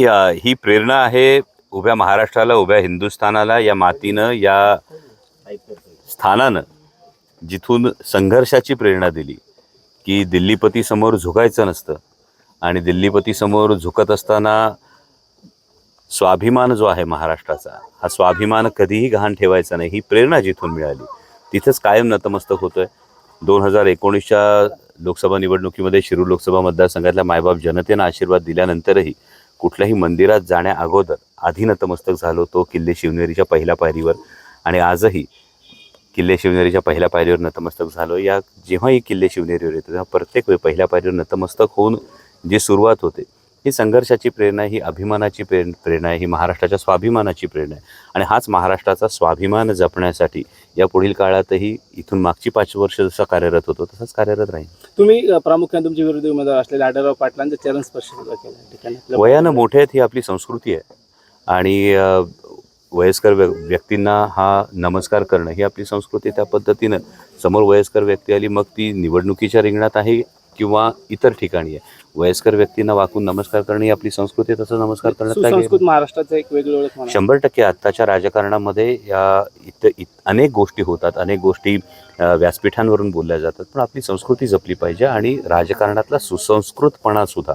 नाही ही प्रेरणा आहे उभ्या महाराष्ट्राला उभ्या हिंदुस्थानाला या मातीनं या स्थानानं जिथून संघर्षाची प्रेरणा दिली की दिल्लीपतीसमोर झुकायचं नसतं. आणि दिल्लीपती समोर झुकत असताना स्वाभिमान जो आहे महाराष्ट्राचा हा स्वाभिमान कधीही गहाण ठेवायचा नाही ही प्रेरणा जिथून मिळाली तिथंच कायम नतमस्तक होतोय. दोन हजार एकोणीसच्या लोकसभा निवडणुकीमध्ये शिरूर लोकसभा मतदारसंघातल्या मायबाप जनतेनं आशीर्वाद दिल्यानंतरही कुठल्याही मंदिरात जाण्या अगोदर आधी नतमस्तक झालो तो किल्ले शिवनेरीच्या पहिल्या पायरीवर. आणि आजही किल्ले शिवनेरीच्या पहिल्या पायरीवर नतमस्तक झालो. या जेव्हाही किल्ले शिवनेरीवर येतो तेव्हा प्रत्येक वेळी पहिल्या पायरीवर नतमस्तक होऊन जी सुरुवात होते ही संघर्षाची प्रेरणा ही अभिमानाची प्रेर प्रेरणा आहे ही महाराष्ट्राच्या स्वाभिमानाची प्रेरणा आहे. आणि हाच महाराष्ट्राचा स्वाभिमान जपण्यासाठी या पुढील काळातही इथून मागची पाच वर्ष जसं कार्यरत होतो तसंच कार्यरत राहील. तुम्ही प्रामुख्याने तुमचे विरोधी उमेदवार असलेले आढळराव पाटलांचा चरण स्पर्श सुद्धा केला ठिकाणी वयानं मोठे आहेत ही आपली संस्कृती आहे. आणि वयस्कर व्य व्यक्तींना हा नमस्कार करणं ही आपली संस्कृती. त्या पद्धतीनं समोर वयस्कर व्यक्ती आली मग ती निवडणुकीच्या रिंगणात आहे. किंवा इतर ठिकाणी आहे. वयस्कर व्यक्तींना वाकून नमस्कार करणं ही आपली संस्कृती तसं नमस्कार गेलं? महाराष्ट्राचं एक वेगळी ओळख म्हणा. शंभर टक्के आत्ताच्या राजकारणामध्ये या इत इत अनेक गोष्टी होतात अनेक गोष्टी अ, व्यासपीठांवरून बोलल्या जातात पण आपली संस्कृती जपली पाहिजे आणि राजकारणातला सुसंस्कृतपणा सुद्धा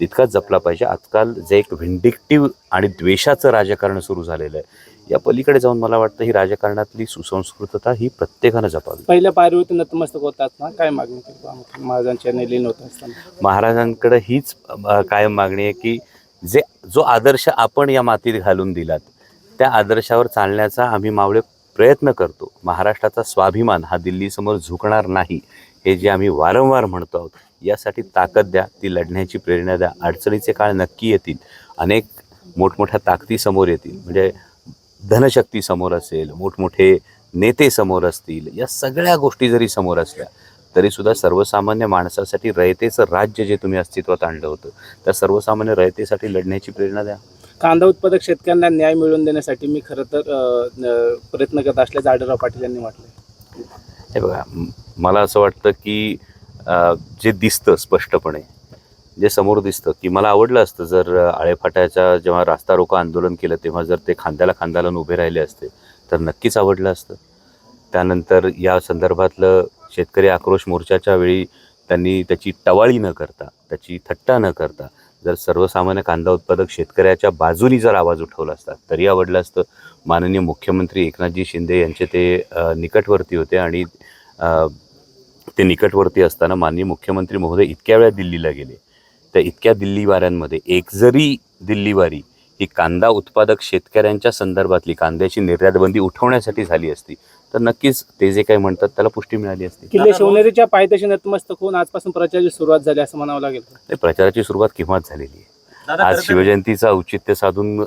तितकाच जपला पाहिजे. आजकाल जे एक व्हिंडिक्टिव्ह आणि द्वेषाचं राजकारण सुरू झालेलं आहे या पलीकडे जाऊन मला वाटतं ही राजकारणातली सुसंस्कृतता ही प्रत्येकानं जपावी. पहिल्या पायरीवरती नतमस्तक होतात ना काय मागणी केली महाराजांच्या लीन होत असताना. महाराजांकडे हीच अ, कायम मागणी आहे की जे जो आदर्श आपण या मातीत घालून दिलात त्या आदर्शावर चालण्याचा आम्ही मावळे प्रयत्न करतो. महाराष्ट्राचा स्वाभिमान हा दिल्लीसमोर झुकणार नाही हे जे आम्ही वारंवार म्हणतो आहोत यासाठी ताकद द्या ती लढण्याची प्रेरणा द्या. अडचणीचे काळ नक्की येतील. अनेक मोठमोठ्या ताकदी समोर येतील. म्हणजे धनशक्ती समोर असेल मोठमोठे नेते समोर असतील या सगळ्या गोष्टी जरी समोर असल्या तरी सुद्धा सर्वसामान्य माणसासाठी रयतेचं राज्य जे तुम्ही अस्तित्वात आणलं होतं त्या सर्वसामान्य रयतेसाठी लढण्याची प्रेरणा द्या. कांदा उत्पादक शेतकऱ्यांना न्याय मिळवून देण्यासाठी मी खरं तर प्रयत्न करत असल्याचं आढळराव पाटील यांनी म्हटलं हे बघा मला असं वाटतं की जे दिसतं स्पष्टपणे जे समोर दिसतं की मला आवडलं असतं जर आळेफाट्याचा आळेफाट्याच्या जेव्हा रास्ता रोको आंदोलन केलं तेव्हा जर ते खांद्याला खांद्याला उभे राहिले असते तर नक्कीच आवडलं असतं. त्यानंतर या संदर्भातलं शेतकरी आक्रोश मोर्चाच्या वेळी त्यांनी त्याची टवाळी न करता त्याची थट्टा न करता जर सर्वसामान्य कांदा उत्पादक शेतकऱ्याच्या बाजूनी जर आवाज उठवला असता तरी आवडलं असतं. माननीय मुख्यमंत्री एकनाथजी शिंदे यांचे ते निकटवर्ती होते आणि ते निकटवर्ती असताना माननीय मुख्यमंत्री महोदय इतक्या वेळा दिल्लीला गेले तर इतक्या दिल्लीवाऱ्यांमध्ये एक जरी दिल्लीवारी ही कांदा उत्पादक शेतकऱ्यांच्या संदर्भातली कांद्याची निर्यात बंदी उठवण्यासाठी झाली असती तर नक्कीच ते जे काही म्हणतात त्याला पुष्टी मिळाली असती. किल्ले शिवनेरीच्या पायथ्याशी नतमस्तक होऊन आजपासून प्रचाराची सुरुवात झाली असं म्हणावं लागेल. ते प्रचाराची सुरुवात केव्हाच झालेली आहे? आज शिवजयंतीचं औचित्य साधून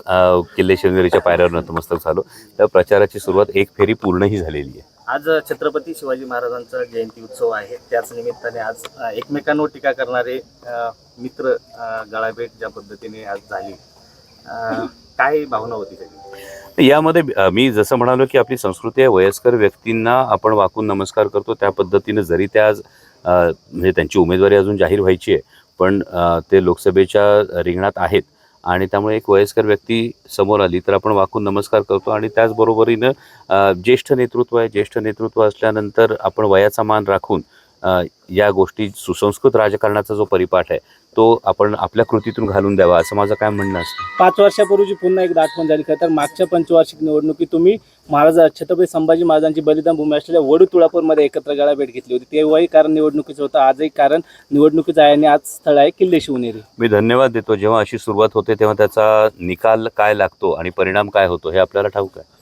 किल्ले शिवनेरीच्या पायऱ्यावर नतमस्तक झालो तर प्रचाराची सुरुवात एक फेरी पूर्णही झालेली आहे. आज छत्रपती शिवाजी महाराजांचा जयंती उत्सव आहे. त्याच निमित्ताने आज एकमेकांवर टीका करणारे मित्र गळाभेट ज्या पद्धतीने आज झाली. काय भावना होती त्याची? यामध्ये मी जसं म्हणालो की आपली संस्कृती आहे वयस्कर व्यक्तींना आपण वाकून नमस्कार करतो. त्या पद्धतीनं जरी त्या आज म्हणजे त्यांची उमेदवारी अजून जाहीर व्हायची आहे पण ते लोकसभेच्या रिंगणात आहेत. आणि त्यामुळे एक वयस्कर व्यक्ती समोर आली तर आपण वाकून नमस्कार करतो आणि त्याचबरोबरीनं ज्येष्ठ नेतृत्व आहे. ज्येष्ठ नेतृत्व असल्यानंतर आपण वयाचा मान राखून या गोष्टी सुसंस्कृत राजकारणाचा जो परिपाठ आहे तो आपण आपल्या कृतीतून घालून द्यावा असं माझं काय म्हणणं असतं. पाच वर्षापूर्वीची पुन्हा एक दाटपण झाली. खरं तर मागच्या पंचवार्षिक निवडणुकीत तुम्ही महाराज छत्रपती संभाजी महाराजांची बलिदान भूमी असलेल्या वडू तुळापूरमध्ये एकत्र गाळा भेट घेतली होती. तेव्हाही कारण निवडणुकीचं होतं आजही कारण निवडणुकीचं आहे आणि आज स्थळ आहे किल्ले शिवनेरी मी धन्यवाद देतो. जेव्हा अशी सुरुवात होते तेव्हा त्याचा निकाल काय लागतो आणि परिणाम काय होतो हे आपल्याला ठाऊक आहे.